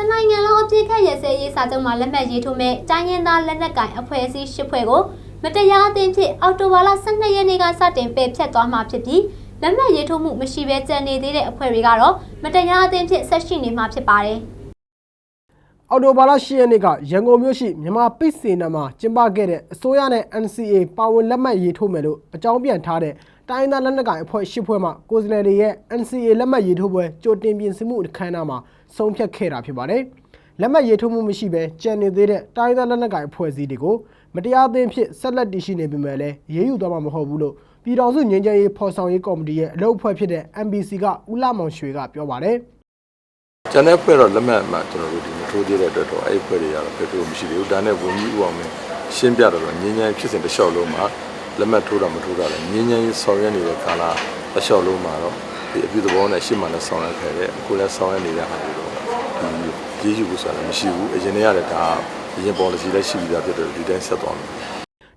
တနိုင်ငံလုံးအပြစ်ခတ်ရစဲရေးစာချုပ်မှာလက်မှတ်ရေးထိုးမဲ့တိုင်းရင်းသားလက်နက်ကိုင်အဖွဲ့အစည်း၈ဖွဲ့ကိုမတရားအသင်းဖြင့်အော်တိုဘာလ12ရက်နေ့ကစတင်ပယ်ဖျက်သွားမှာဖြစ်ပြီးလက်မှတ်ရေးထိုးမှုမရှိဘဲကြံနေသေးတဲ့အဖွဲ့တွေကတော့မတရားအသင်းဖြင့်ဆက်ရှိနေမှာဖြစ်ပါတယ်။အော်တိုဘာလ10ရက်နေ့ကရန်ကုန်မြို့ရှိမြန်မာပိတ်စေနာမှာကျင်းပခဲ့တဲ့အစိုးရနဲ့ NCA ပါဝင်လက်မှတ်ရေးထိုးမယ်လို့အကြောင်းပြန်ထားတဲ့ တိုင်းဒေသလက်နက်ကိုင်အဖွဲ့10ဖွဲ့မှကိုယ်စားလှယ်တွေရဲ့ NCA လက်မှတ်ရေးထိုးပွဲကြိုတင်ပြင်ဆင်မှုအခမ်းအနားမှာဆုံးဖြတ်ခဲ့တာဖြစ်ပါတယ်။လက်မှတ်ရေးထိုးမှုမရှိဘဲကြံနေသေးတဲ့တိုင်းဒေသလက်နက်ကိုင်အဖွဲ့အစည်းတွေကိုမတရားအသင်းဖြစ်ဆက်လက်တည်ရှိနေပေမဲ့လည်းရေးယူသွားမှာမဟုတ်ဘူးလို့ပြည်တော်စုငြိမ်းချမ်းရေးဖော်ဆောင်ရေးကော်မတီရဲ့အလုပ်အဖွဲ့ဖြစ်တဲ့ MBC ကဦးလာမောင်ရွှေကပြောပါတယ်။ကျန်တဲ့ဖွဲ့တော့လက်မှတ်မှကျွန်တော်တို့ဒီမထိုးသေးတဲ့အတွက်တော့အဲ့ဒီဖွဲ့တွေကတော့ဘယ်လိုမရှိသေးဘူးဒါနဲ့ဝန်ကြီးဦးအောင်မင်းရှင်းပြတော့တော့ငင်းငင်းဖြစ်စဉ်တစ်လျှောက်လုံးမှာ လက်မှတ်ထိုးတာမထိုးတာလည်းငင်းငင်းဆောင်ရွက်နေတဲ့ကာလတစ်လျှောက်လုံးမှာတော့ဒီအပြုသဘောနဲ့ရှင်းမှလည်းဆောင်ရွက်ခဲ့တယ်အခုလည်းဆောင်ရွက်နေတဲ့ဟာတွေတော့ဒီရေးယူဖို့ဆိုတာလည်းမရှိဘူးအရင်တည်းကလည်းဒါအရင် policy လည်းရှိပြီးသားဖြစ်တယ်ဒီတိုင်းဆက်သွားမယ်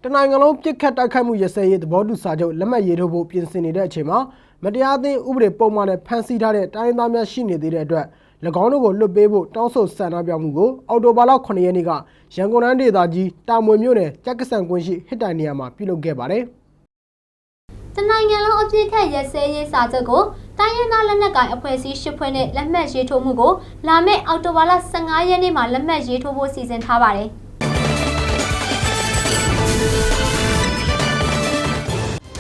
တနိုင်ငံလုံးပြစ်ခတ်တိုက်ခိုက်မှုရစဲရေးသဘောတူစာချုပ်လက်မှတ်ရေးထိုးဖို့ပြင်ဆင်နေတဲ့အချိန်မှာမတရားသင်းဥပဒေပုံမှန်နဲ့ဖမ်းဆီးထားတဲ့တိုင်းရင်းသားများရှိနေသေးတဲ့အတွက်၎ င်းတို့ကိုလွတ်ပေးဖို့တောင်းဆိုဆန္ဒပြမှုကိုအော်တိုဘာလ9ရက်နေ့ကရန်ကုန်တိုင်းဒေသကြီးတာမွေမြို့နယ်ကြက်ကဆန်ကွင်းရှိဟစ်တိုင်နေရာမှာပြုလုပ်ခဲ့ပါတယ်။တနိုင်ငံလုံးအပြစ်ခတ်ရစဲရေးစာချုပ်ကိုတိုင်းရင်းသားလက်နက်ကိုင်အဖွဲ့အစည်း၈ဖွဲ့နဲ့လက်မှတ်ရေးထိုးမှုကိုလာမယ့်အောက်တိုဘာလ15ရက်နေ့မှာလက်မှတ်ရေးထိုးဖို့စီစဉ်ထားပါတယ်။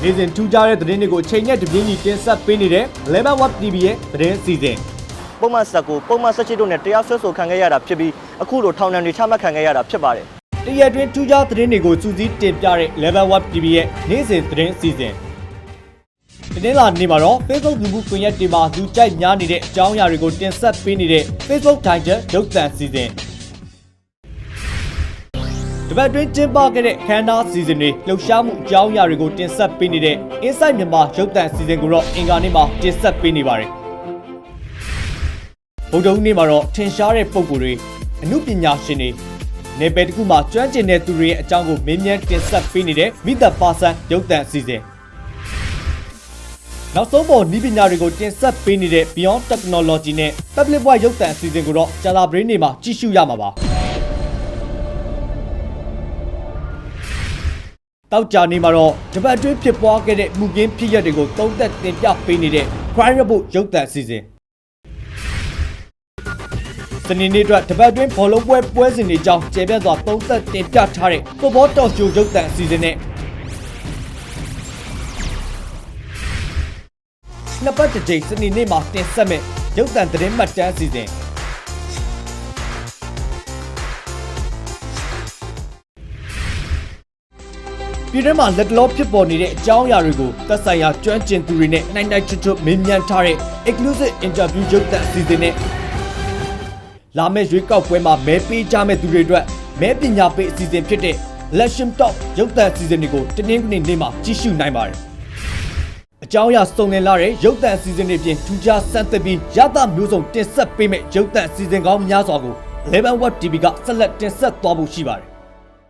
နေ့စဉ်ထူးခြားတဲ့သတင်းတွေကိုချိန်နဲ့တပြင်းညီတင်ဆက်ပေးနေတဲ့ Level Web TV ရဲ့သတင်းအစီအစဉ် ပုံမှန်ဆက်ကိုပုံမှန်ဆက်ချစ်တို့နဲ့တရားစွဲဆိုခံခဲ့ရတာဖြစ်ပြီးအခုလိုထောင်ဒဏ်တွေချမှတ်ခံခဲ့ရတာဖြစ်ပါတယ်တရက်အတွင်းထူးခြားသတင်းတွေကိုစူးစီးတင်ပြတဲ့ Level Web TV ရဲ့နေ့စဉ်သတင်းအစီအစဉ်ဒီနေ့လာနေ့မှာတော့ Facebook လူမှုကွန်ရက်တွေမှာလူကြိုက်များနေတဲ့အကြောင်းအရာတွေကိုတင်ဆက်ပေးနေတဲ့ Facebook Digest ရုပ်သံအစီအစဉ်တပတ်အတွင်းကျင်းပခဲ့တဲ့အခမ်းအနားအစီအစဉ်တွေလှုပ်ရှားမှုအကြောင်းအရာတွေကိုတင်ဆက်ပေးနေတဲ့ Inside မြန်မာရုပ်သံအစီအစဉ်ကိုတော့အင်ကာနေ့မှာတင်ဆက်ပေးနေပါတယ် ဗုဒ္ဓဟူးနေ့မှာတော့ထင်ရှားတဲ့ပုံကိုယ်တွေအမှုပညာရှင်တွေနေပယ်တစ်ခုမှာကျွမ်းကျင်တဲ့သူတွေရဲ့အကြောင်းကိုမေးမြန်းတင်ဆက်ပေးနေတဲ့မိသက်ပါဆန်ရုပ်သံအစီအစဉ်နောက်ဆုံးပေါ်ဤပညာတွေကိုတင်ဆက်ပေးနေတဲ့ Beyond Technology နဲ့ Public Voice ရုပ်သံအစီအစဉ်ကိုတော့ကြာလာပရင်းနေမှာကြည့်ရှုရမှာပါတောက်ကြနေမှာတော့တပတ်အတွင်းဖြစ်ပွားခဲ့တဲ့မှုကင်းဖြစ်ရပ်တွေကိုသုံးသက်တင်ပြပေးနေတဲ့ Crime Report ရုပ်သံအစီအစဉ် စနေနေ့အတွက်တပတ်အတွင်းဘောလုံးပွဲပွဲစဉ်တွေကြောင်းကျေပြန့်စွာသုံးသက်တင်ပြထားတဲ့ Football Talk Show ရုပ်သံအစီအစဉ်နဲ့နှစ်ပတ်တစ်ကြိမ်စနေနေ့မှာတင်ဆက်မဲ့ရုပ်သံသတင်းမှတ်တမ်းအစီအစဉ်ပြည်တွင်းမှာလက်တလောဖြစ်ပေါ်နေတဲ့အကြောင်းအရာတွေကိုသက်ဆိုင်ရာကျွမ်းကျင်သူတွေနဲ့နိုင်နိုင်ချွတ်ချွတ်မေးမြန်းထားတဲ့ exclusive interview ရုပ်သံအစီအစဉ်နဲ့ လာမယ့်ရွေးကောက်ပွဲမှာမဲပေးကြမဲ့သူတွေအတွက်မဲပညာပေးအစီအစဉ်ဖြစ်တဲ့ election talk ရုပ်သံအစီအစဉ်တွေကိုတင်းနှင်းကနေနေ့မှာကြည့်ရှုနိုင်ပါတယ်အကြောင်းအရာစုံလင်လာတဲ့ရုပ်သံအစီအစဉ်တွေပြင်ထူးခြားစမ်းသပ်ပြီးရသမျိုးစုံတင်ဆက်ပေးမဲ့ရုပ်သံအစီအစဉ်ကောင်းများစွာကို11 Web TV ကဆက်လက်တင်ဆက်သွားဖို့ရှိပါတယ်